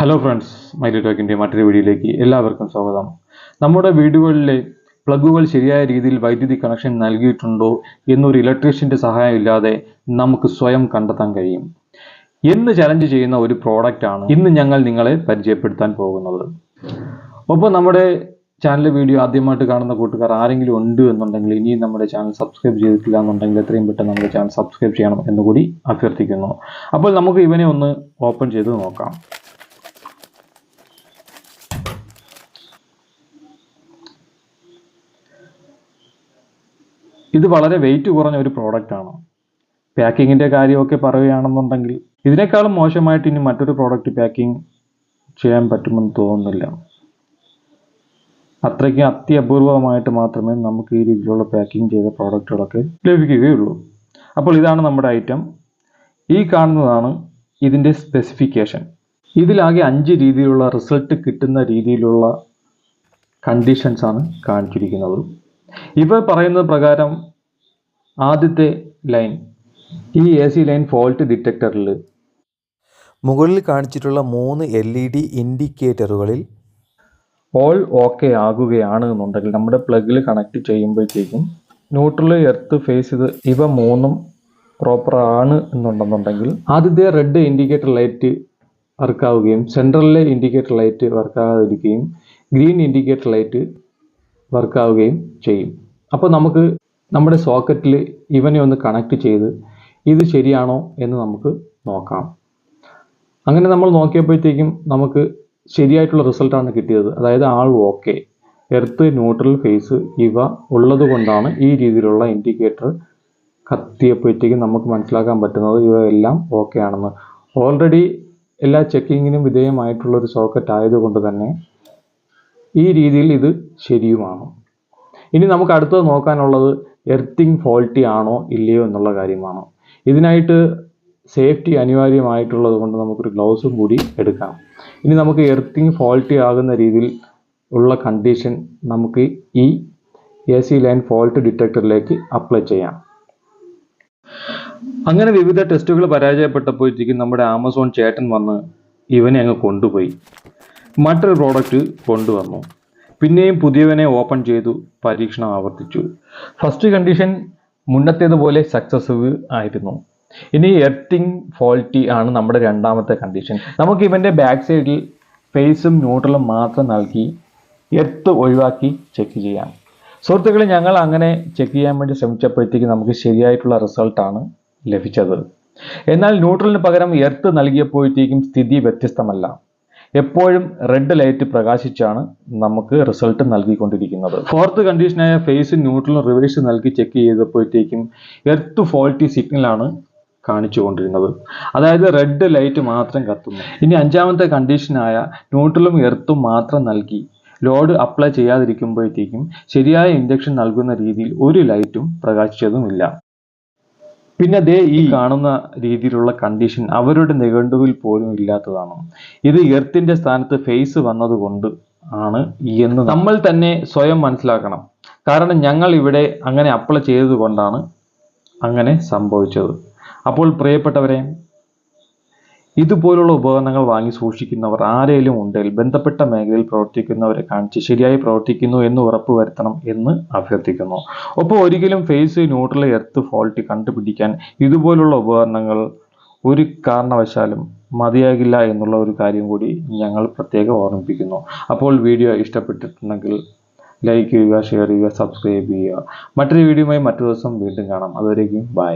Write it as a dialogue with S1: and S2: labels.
S1: Hello friends Miley ടോക്കിന്റെ മറ്റൊരു വീഡിയോയിലേക്ക് എല്ലാവർക്കും സ്വാഗതം. നമ്മുടെ വീടുകളിലെ പ്ലഗുകൾ ശരിയായ രീതിയിൽ വൈദ്യുതി കണക്ഷൻ നൽകിയിട്ടുണ്ടോ എന്നൊരു ഇലക്ട്രീഷ്യന്റെ സഹായം ഇല്ലാതെ നമുക്ക് സ്വയം കണ്ടെത്താൻ കഴിയും. എന്ന് ചലഞ്ച് ചെയ്യുന്ന ഒരു പ്രോഡക്റ്റാണ് ഇന്ന് ഞങ്ങൾ നിങ്ങളെ പരിചയപ്പെടുത്താൻ പോകുന്നത്. ഒപ്പം നമ്മുടെ ചാനൽ വീഡിയോ ആദ്യമായിട്ട് കാണുന്ന കൂട്ടുകാർ ആരെങ്കിലും ഉണ്ട് എന്നുണ്ടെങ്കിൽ ഇനിയും നമ്മുടെ ചാനൽ സബ്സ്ക്രൈബ് ചെയ്തിട്ടില്ല എന്നുണ്ടെങ്കിൽ എത്രയും പെട്ടെന്ന് നമ്മുടെ ചാനൽ സബ്സ്ക്രൈബ് ചെയ്യണം എന്നുകൂടി അഭ്യർത്ഥിക്കുന്നു. അപ്പോൾ നമുക്ക് ഇവനെ ഒന്ന് ഓപ്പൺ ചെയ്ത് നോക്കാം. ഇത് വളരെ വെയിറ്റ് കുറഞ്ഞ ഒരു പ്രോഡക്റ്റ് ആണ്. പാക്കിങ്ങിന്റെ കാര്യമൊക്കെ പറയുകയാണെന്നുണ്ടെങ്കിൽ ഇതിനേക്കാളും മോശമായിട്ട് ഇനി മറ്റൊരു പ്രോഡക്റ്റ് പാക്കിംഗ് ചെയ്യാൻ പറ്റുമെന്ന് തോന്നുന്നില്ല. അത്രയ്ക്ക് അത്യപൂർവമായിട്ട് മാത്രമേ നമുക്ക് ഈ രീതിയിലുള്ള പാക്കിംഗ് ചെയ്ത പ്രോഡക്റ്റുകളൊക്കെ ലഭിക്കുകയുള്ളൂ. അപ്പോൾ ഇതാണ് നമ്മുടെ ഐറ്റം ഈ കാണുന്നതാണ് ഇതിന്റെ സ്പെസിഫിക്കേഷൻ ഇതിലാകെ അഞ്ച് രീതിയിലുള്ള റിസൾട്ട് കിട്ടുന്ന രീതിയിലുള്ള കണ്ടീഷൻസ് ആണ് കാണിച്ചിരിക്കുന്നത്. ഇവ പറയുന്നത് പ്രകാരം ആദ്യത്തെ ലൈൻ ഈ എ സി ലൈൻ ഫോൾട്ട് ഡിറ്റക്ടറിൽ
S2: മുകളിൽ കാണിച്ചിട്ടുള്ള മൂന്ന് എൽ ഇ ഡി ഇൻഡിക്കേറ്ററുകളിൽ
S1: ഓൾ ഓക്കെ ആകുകയാണ് എന്നുണ്ടെങ്കിൽ നമ്മുടെ പ്ലഗിൽ കണക്ട് ചെയ്യുമ്പോഴത്തേക്കും ന്യൂട്രൽ എർത്ത് ഫേസ് ഇത് ഇവ മൂന്നും പ്രോപ്പർ ആണ് എന്നുണ്ടെന്നുണ്ടെങ്കിൽ ആദ്യത്തെ റെഡ് ഇൻഡിക്കേറ്റർ ലൈറ്റ് വർക്കാവുകയും സെൻട്രലിലെ ഇൻഡിക്കേറ്റർ ലൈറ്റ് വർക്കാകാതിരിക്കുകയും ഗ്രീൻ ഇൻഡിക്കേറ്റർ ലൈറ്റ് വർക്കാവുകയും ചെയ്യും. അപ്പോൾ നമുക്ക് നമ്മുടെ സോക്കറ്റിൽ ഇവനെ ഒന്ന് കണക്ട് ചെയ്ത് ഇത് ശരിയാണോ എന്ന് നമുക്ക് നോക്കാം. അങ്ങനെ നമ്മൾ നോക്കിയപ്പോഴത്തേക്കും നമുക്ക് ശരിയായിട്ടുള്ള റിസൾട്ടാണ് കിട്ടിയത്. അതായത് all okay earth neutral phase ഇവ ഉള്ളത് കൊണ്ടാണ് ഈ രീതിയിലുള്ള ഇൻഡിക്കേറ്റർ കത്തിയപ്പോഴത്തേക്കും നമുക്ക് മനസ്സിലാക്കാൻ പറ്റുന്നത് ഇവ എല്ലാം ഓക്കെ ആണെന്ന്. ഓൾറെഡി എല്ലാ ചെക്കിങ്ങിനും വിധേയമായിട്ടുള്ള ഒരു സോക്കറ്റ് ആയതുകൊണ്ട് തന്നെ ഈ രീതിയിൽ ഇത് ശരിയുമാണ്. ഇനി നമുക്ക് അടുത്തത് നോക്കാനുള്ളത് എർത്തിങ് ഫോൾട്ടി ആണോ ഇല്ലയോ എന്നുള്ള കാര്യമാണ്. ഇതിനായിട്ട് സേഫ്റ്റി അനിവാര്യമായിട്ടുള്ളത് കൊണ്ട് നമുക്കൊരു ഗ്ലൗസും കൂടി എടുക്കാം. ഇനി നമുക്ക് എർത്തിങ് ഫോൾട്ടി ആകുന്ന രീതിയിൽ ഉള്ള കണ്ടീഷൻ നമുക്ക് ഈ എ സി ലൈൻ ഫോൾട്ട് ഡിറ്റക്ടറിലേക്ക് അപ്ലൈ ചെയ്യാം. അങ്ങനെ വിവിധ ടെസ്റ്റുകൾ പരാജയപ്പെട്ടപ്പോഴത്തേക്കും നമ്മുടെ ആമസോൺ ചേട്ടൻ വന്ന് ഇവനെ അങ്ങ് കൊണ്ടുപോയി. മറ്റൊരു പ്രോഡക്റ്റ് കൊണ്ടുവന്നു. പിന്നെയും പുതിയവനെ ഓപ്പൺ ചെയ്തു പരീക്ഷണം ആവർത്തിച്ചു. ഫസ്റ്റ് കണ്ടീഷൻ മുന്നത്തേതുപോലെ സക്സസീവ് ആയിരുന്നു. ഇനി എർത്തിങ് ഫോൾട്ടി ആണ് നമ്മുടെ രണ്ടാമത്തെ കണ്ടീഷൻ നമുക്ക് ഇവന്റെ ബാക്ക് സൈഡിൽ ഫേസും ന്യൂട്രലും മാത്രം നൽകി എർത്ത് ഒഴിവാക്കി ചെക്ക് ചെയ്യാം. സുഹൃത്തുക്കളെ ഞങ്ങൾ അങ്ങനെ ചെക്ക് ചെയ്യാൻ വേണ്ടി ശ്രമിച്ചപ്പോഴത്തേക്ക് നമുക്ക് ശരിയായിട്ടുള്ള റിസൾട്ടാണ് ലഭിച്ചത്. എന്നാൽ ന്യൂട്രലിന് പകരം എർത്ത് നൽകിയപ്പോഴത്തേക്കും സ്ഥിതി വ്യത്യസ്തമല്ല. എപ്പോഴും റെഡ് ലൈറ്റ് പ്രകാശിച്ചാണ് നമുക്ക് റിസൾട്ട് നൽകിക്കൊണ്ടിരിക്കുന്നത്. ഫോർത്ത് കണ്ടീഷനായ ഫേസ് ന്യൂട്രൽ റിവേഴ്സ് നൽകി ചെക്ക് ചെയ്തപ്പോഴത്തേക്കും എർത്ത് ഫോൾട്ടി സിഗ്നലാണ് കാണിച്ചുകൊണ്ടിരുന്നത്. അതായത് റെഡ് ലൈറ്റ് മാത്രം കത്തുന്നു. ഇനി അഞ്ചാമത്തെ കണ്ടീഷനായ ന്യൂട്രലും എർത്തും മാത്രം നൽകി ലോഡ് അപ്ലൈ ചെയ്യാതിരിക്കുമ്പോഴത്തേക്കും ശരിയായ ഇൻഡക്ഷൻ നൽകുന്ന രീതിയിൽ ഒരു ലൈറ്റും പ്രകാശിച്ചതുമില്ല. പിന്നെ ദേ ഈ കാണുന്ന രീതിയിലുള്ള കണ്ടീഷൻ അവരുടെ നിഘണ്ടുവിൽ പോലും ഇല്ലാത്തതാണ്. ഇത് എർത്തിന്റെ സ്ഥാനത്ത് ഫേസ് വന്നതുകൊണ്ട് ആണ് എന്ന് നമ്മൾ തന്നെ സ്വയം മനസ്സിലാക്കണം. കാരണം ഞങ്ങൾ ഇവിടെ അങ്ങനെ അപ്ലൈ ചെയ്തത് കൊണ്ടാണ് അങ്ങനെ സംഭവിച്ചത്. അപ്പോൾ പ്രിയപ്പെട്ടവരെ ഇതുപോലുള്ള ഉപകരണങ്ങൾ വാങ്ങി സൂക്ഷിക്കുന്നവർ ആരെങ്കിലും ഉണ്ടെങ്കിൽ ബന്ധപ്പെട്ട മേഖലയിൽ പ്രവർത്തിക്കുന്നവരെ കാണിച്ച് ശരിയായി പ്രവർത്തിക്കുന്നു എന്ന് ഉറപ്പുവരുത്തണം എന്ന് അഭ്യർത്ഥിക്കുന്നു. ഒപ്പം ഒരിക്കലും ഫേസ് ന്യൂട്രൽ എർത്ത് ഫോൾട്ട് കണ്ടുപിടിക്കാൻ ഇതുപോലുള്ള ഉപകരണങ്ങൾ ഒരു കാരണവശാലും മതിയാകില്ല എന്നുള്ള ഒരു കാര്യം കൂടി ഞങ്ങൾ പ്രത്യേകം ഓർമ്മിപ്പിക്കുന്നു. അപ്പോൾ വീഡിയോ ഇഷ്ടപ്പെട്ടിട്ടുണ്ടെങ്കിൽ ലൈക്ക് ചെയ്യുക ഷെയർ ചെയ്യുക സബ്സ്ക്രൈബ് ചെയ്യുക. മറ്റൊരു വീഡിയോയുമായി മറ്റു ദിവസം വീണ്ടും കാണാം. അതുവരേക്കും ബൈ